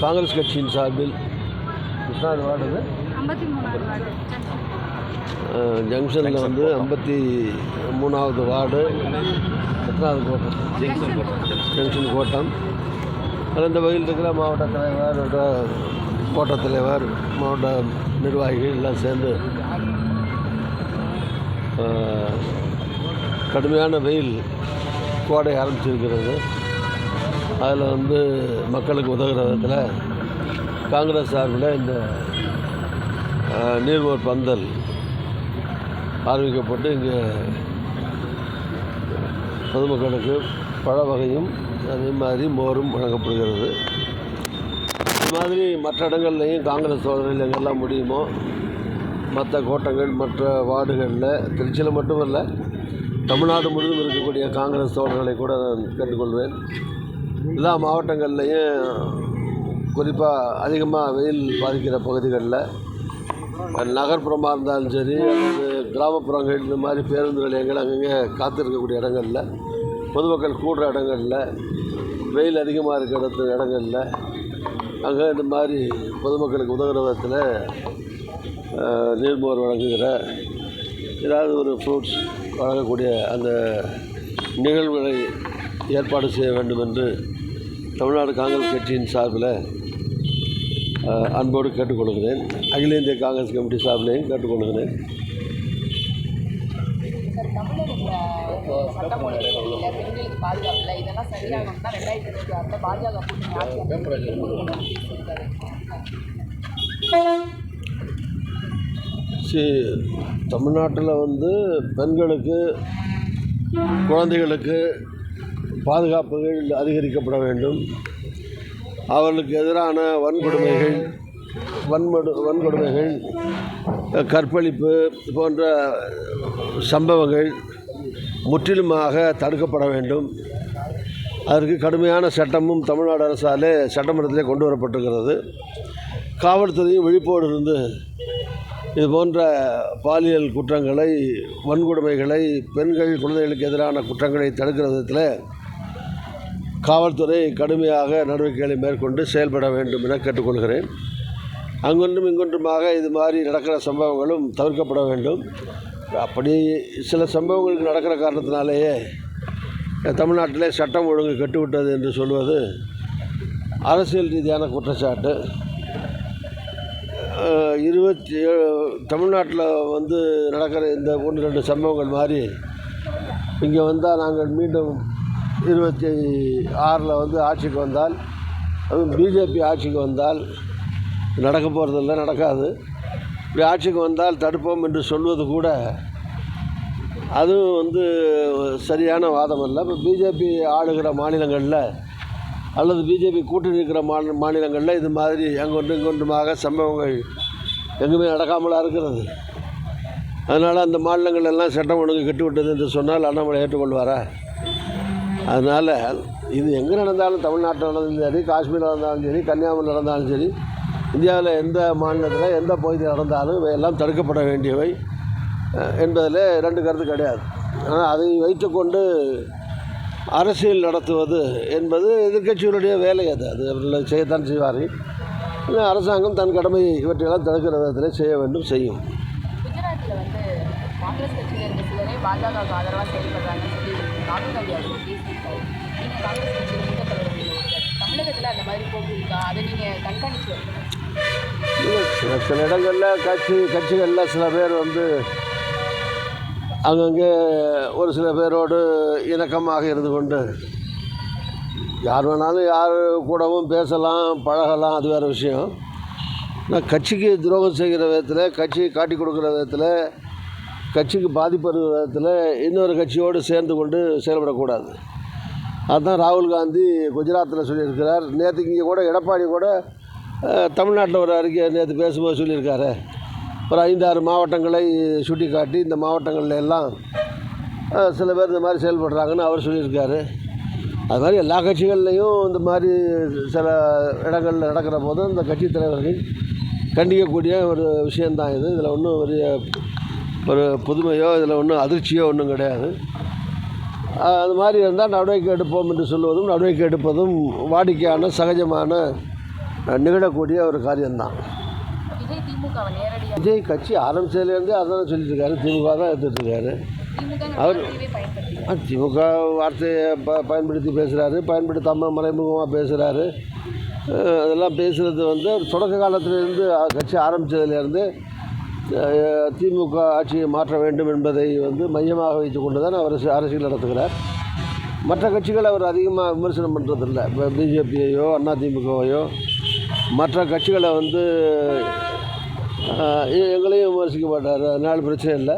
காங்கிரஸ் கட்சியின் சார்பில் எத்தனாவது வார்டு ஜங்ஷனில் வந்து ஐம்பத்தி மூணாவது வார்டு எத்தனாவது கோட்டம். ஜங்ஷன் கோட்டம். அதில் இந்த வகையில் இருக்கிற மாவட்ட தலைவர் கோட்ட தலைவர் மாவட்ட நிர்வாகிகள் எல்லாம் சேர்ந்து கடுமையான வெயில் கோடை ஆரம்பிச்சிருக்கிறது. அதில் வந்து மக்களுக்கு உதவுகிற விதத்தில் காங்கிரஸ் சார்பில் இந்த நீர்வோர் பந்தல் ஆரம்பிக்கப்பட்டு இங்கே பொதுமக்களுக்கு பழ வகையும் அதே மாதிரி மோரும் வழங்கப்படுகிறது. இது மாதிரி மற்ற இடங்கள்லையும் காங்கிரஸ் சோதனையில் எங்கெல்லாம் முடியுமோ மற்ற கோட்டங்கள் மற்ற வார்டுகளில் திருச்சியில் மட்டுமல்ல தமிழ்நாடு முழுவதும் இருக்கக்கூடிய காங்கிரஸ் தோழர்களை கூட நான் கேட்டுக்கொள்வேன். எல்லா மாவட்டங்கள்லேயும் குறிப்பாக அதிகமாக வெயில் பாதிக்கிற பகுதிகளில் நகர்ப்புறமாக இருந்தாலும் சரி அல்லது கிராமப்புறங்கள் இந்த மாதிரி பேருந்து நிலையங்கள் அங்கங்கே காத்திருக்கக்கூடிய இடங்களில் பொதுமக்கள் கூடுற இடங்களில் வெயில் அதிகமாக இருக்கிற இடத்துல இடங்களில் அங்கே இந்த மாதிரி பொதுமக்களுக்கு உதவுற விதத்தில் நீர்மோர் வழங்குகிற ஏதாவது ஒரு ஃப்ரூட்ஸ் வழங்கக்கூடிய அந்த நிகழ்வுகளை ஏற்பாடு செய்ய வேண்டும் என்று தமிழ்நாடு காங்கிரஸ் கட்சியின் சார்பில் அன்போடு கேட்டுக்கொள்கிறேன். அகில இந்திய காங்கிரஸ் கமிட்டி சார்பிலையும் கேட்டுக்கொள்கிறேன். சார் சி தமிழ்நாட்டில் வந்து பெண்களுக்கு குழந்தைகளுக்கு பாதுகாப்புகள் அதிகரிக்கப்பட வேண்டும். அவர்களுக்கு எதிரான வன்கொடுமைகள் வன்மடு வன்கொடுமைகள் கற்பழிப்பு போன்ற சம்பவங்கள் முற்றிலுமாக தடுக்கப்பட வேண்டும். அதற்கு கடுமையான சட்டமும் தமிழ்நாடு அரசாலே சட்டமன்றத்திலே கொண்டு வரப்பட்டிருக்கிறது. காவல்துறையும் விழிப்போடு இருந்து இது போன்ற பாலியல் குற்றங்களை வன்கொடுமைகளை பெண்கள் குழந்தைகளுக்கு எதிரான குற்றங்களை தடுக்கிற விதத்தில் காவல்துறை கடுமையாக நடவடிக்கைகளை மேற்கொண்டு செயல்பட வேண்டும் என கேட்டுக்கொள்கிறேன். அங்கொன்றும் இங்கொன்றுமாக இது மாதிரி நடக்கிற சம்பவங்களும் தவிர்க்கப்பட வேண்டும். அப்படி சில சம்பவங்களுக்கு நடக்கிற காரணத்தினாலேயே தமிழ்நாட்டிலே சட்டம் ஒழுங்கு கெட்டுவிட்டது என்று சொல்வது அரசியல் ரீதியான குற்றச்சாட்டு. இருபத்தி ஏழு தமிழ்நாட்டில் வந்து நடக்கிற இந்த ஒன்று ரெண்டு சம்பவங்கள் மாதிரி இங்கே வந்தால் நாங்கள் மீண்டும் இருபத்தி ஆறில் வந்து ஆட்சிக்கு வந்தால் அதுவும் பிஜேபி ஆட்சிக்கு வந்தால் நடக்க போகிறதில்ல நடக்காது. இப்படி ஆட்சிக்கு வந்தால் தடுப்போம் என்று சொல்வது கூட அதுவும் வந்து சரியான வாதம் அல்ல இப்போ பிஜேபி ஆளுகிற மாநிலங்களில் அல்லது பிஜேபி கூட்டணி இருக்கிற மாநில மாநிலங்களில் இது மாதிரி அங்கொன்று இங்கொன்றுமாக சம்பவங்கள் எங்குமே நடக்காமலாக இருக்கிறது. அதனால் அந்த மாநிலங்கள் எல்லாம் சட்டம் ஒழுங்கு கெட்டுவிட்டது என்று சொன்னால் அண்ணாமலை ஏற்றுக்கொள்வாரா? அதனால் இது எங்கே நடந்தாலும் தமிழ்நாட்டில் நடந்தாலும் சரி காஷ்மீரில் நடந்தாலும் சரி கன்னியாகுமரி நடந்தாலும் சரி இந்தியாவில் எந்த மாநிலத்தில் எந்த பகுதியில் நடந்தாலும் எல்லாம் தடுக்கப்பட வேண்டியவை. என்பதில் ரெண்டு கருத்து கிடையாது. ஆனால் அதை வைத்துக்கொண்டு அரசியல் நடத்துவது என்பது எதிர்க்கட்சிகளுடைய வேலை அது. அது அவர்கள் செய்யத்தான் செய்வார் அரசாங்கம் தன் கடமை இவற்றையெல்லாம் தடுக்கிற விதத்தில் செய்ய வேண்டும் செய்யும். காங்கிரஸ் கட்சியில் சிலரே பாஜகவுக்கு ஆதரவாக செயல்படுறாங்கன்னு சொல்லி ராகுல் காந்தி அவர்கள் காங்கிரஸ் கட்சியில் மூத்த தலைவர்கள் தமிழகத்தில் அந்த மாதிரி போக்கு இருக்கா அதை நீங்கள் கண்காணிச்சு சில சில இடங்களில் கட்சி கட்சிகளில் சில பேர் வந்து அங்கங்கே ஒரு சில பேரோடு இணக்கமாக இருந்து கொண்டு யார் வேணாலும் யார் கூடவும் பேசலாம் பழகலாம் அது வேறு விஷயம். ஆனால் கட்சிக்கு துரோகம் செய்கிற விதத்தில் கட்சி காட்டி கொடுக்குற விதத்தில் கட்சிக்கு பாதிப்பு விதத்தில் இன்னொரு கட்சியோடு சேர்ந்து கொண்டு செயல்படக்கூடாது. அதுதான் ராகுல் காந்தி குஜராத்தில் சொல்லியிருக்கிறார். நேற்று இங்கே கூட எடப்பாடி கூட தமிழ்நாட்டில் ஒரு அறிக்கை நேற்று பேசும்போது சொல்லியிருக்காரு. ஒரு ஐந்தாறு மாவட்டங்களை சுட்டி காட்டி இந்த மாவட்டங்களில் எல்லாம் சில பேர் இந்த மாதிரி செயல்படுறாங்கன்னு அவர் சொல்லியிருக்காரு. அது மாதிரி எல்லா கட்சிகள்லேயும் இந்த மாதிரி சில இடங்களில் நடக்கிற போது இந்த கட்சி தலைவர்கள் கண்டிக்கக்கூடிய ஒரு விஷயந்தான் இது. இதில் ஒன்றும் பெரிய ஒரு புதுமையோ இதில் ஒன்றும் அதிர்ச்சியோ ஒன்றும் கிடையாது. அது மாதிரி இருந்தால் நடவடிக்கை எடுப்போம் என்று சொல்வதும் நடவடிக்கை எடுப்பதும் வாடிக்கையான சகஜமான நிகழக்கூடிய ஒரு காரியம்தான். விஜய் கட்சி ஆரம்பிச்சதுலேருந்தே அதான் சொல்லிட்டு இருக்காரு திமுக தான் எடுத்துகிட்டு இருக்காரு அவர்- திமுக வார்த்தையை ப பயன்படுத்தி பேசுகிறாரு பயன்படுத்தாமல் மறைமுகமாக பேசுகிறாரு அதெல்லாம் பேசுகிறது வந்து தொடக்க காலத்திலேருந்து கட்சி ஆரம்பித்ததுலேருந்து திமுக ஆட்சியை மாற்ற வேண்டும் என்பதை வந்து மையமாக வைத்து கொண்டு தான் அவர் அரசியல் நடத்துகிறார். மற்ற கட்சிகளை அவர் அதிகமாக விமர்சனம் பண்ணுறதில்ல இப்போ பிஜேபியையோ அதிமுகவையோ மற்ற கட்சிகளை வந்து எங்களையும் விமர்சிக்க மாட்டார். அதனால் பிரச்சனை இல்லை.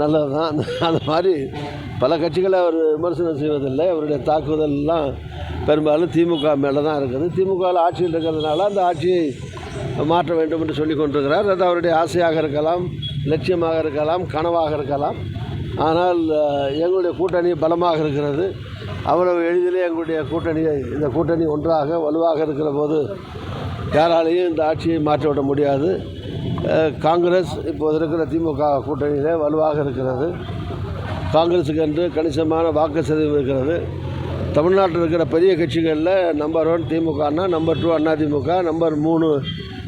நல்லது தான் அந்த மாதிரி பல கட்சிகளை அவர் விமர்சனம் செய்வதில்லை. அவருடைய தாக்குதல்லாம் பெரும்பாலும் திமுக மேலே தான் இருக்குது. திமுகவில் ஆட்சியில் இருக்கிறதுனால அந்த ஆட்சியை மாற்ற வேண்டும் என்று சொல்லி கொண்டிருக்கிறார். அது அவருடைய ஆசையாக இருக்கலாம் லட்சியமாக இருக்கலாம் கனவாக இருக்கலாம். ஆனால் எங்களுடைய கூட்டணி பலமாக இருக்கிறது. அவ்வளவு எளிதிலே எங்களுடைய கூட்டணியை இந்த கூட்டணி ஒன்றாக வலுவாக இருக்கிற போது யாராலையும் இந்த ஆட்சியை மாற்றிவிட முடியாது. காங்கிரஸ் இப்போது இருக்கிற திமுக கூட்டணியிலே வலுவாக இருக்கிறது. காங்கிரஸுக்கு என்று கணிசமான வாக்கு சதவீதம் இருக்கிறது. தமிழ்நாட்டில் இருக்கிற பெரிய கட்சிகளில் நம்பர் ஒன் திமுகனா நம்பர் டூ அதிமுக நம்பர் மூணு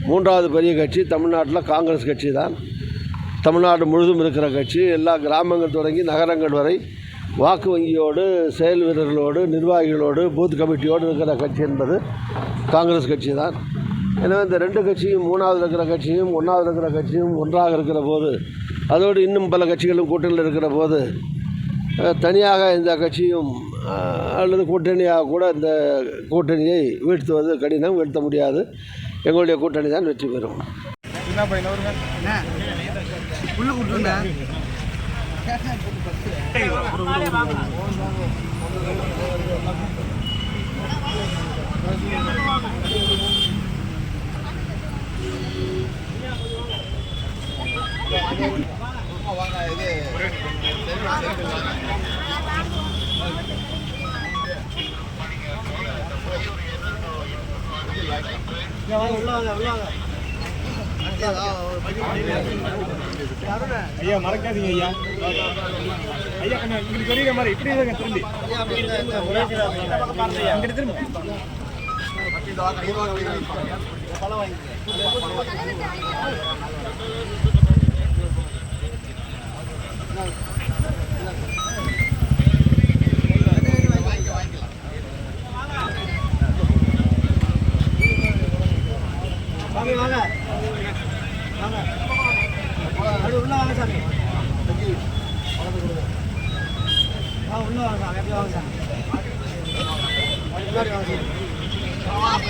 மூன்றாவது பெரிய கட்சி தமிழ்நாட்டில் காங்கிரஸ் கட்சி தான். தமிழ்நாடு முழுதும் இருக்கிற கட்சி. எல்லா கிராமங்கள் தொடங்கி நகரங்கள் வரை வாக்கு வங்கியோடு செயல் வீரர்களோடு நிர்வாகிகளோடு பூத் கமிட்டியோடு இருக்கிற கட்சி என்பது காங்கிரஸ் கட்சி தான். எனவே இந்த ரெண்டு கட்சியும் மூணாவது இருக்கிற கட்சியும் ஒன்றாவது இருக்கிற கட்சியும் ஒன்றாக இருக்கிற போது அதோடு இன்னும் பல கட்சிகளும் கூட்டணியில் இருக்கிற போது தனியாக இந்த கட்சியும் அல்லது கூட்டணியாக கூட இந்த கூட்டணியை வீழ்த்துவது கடினம் வீழ்த்த முடியாது. எங்களுடைய கூட்டணி தான் வெற்றி பெறும். இது கூட்டுருங்க உள்ள வாங்க உள்ள வாங்க ஐயா மறக்காதீங்க ஐயா. ஐயா கொஞ்சம் இங்கிட்டு தெரியுற மாதிரி இப்படி இருங்க திரும்பி. அங்கிட்டு திரும்ப. சாமி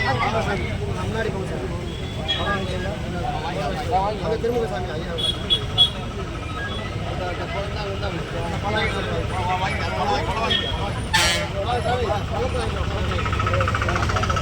முன்னாடி போங்க சாமி அங்கே திரும்புங்க சாமி ஐயா செந்தில்ண்ணா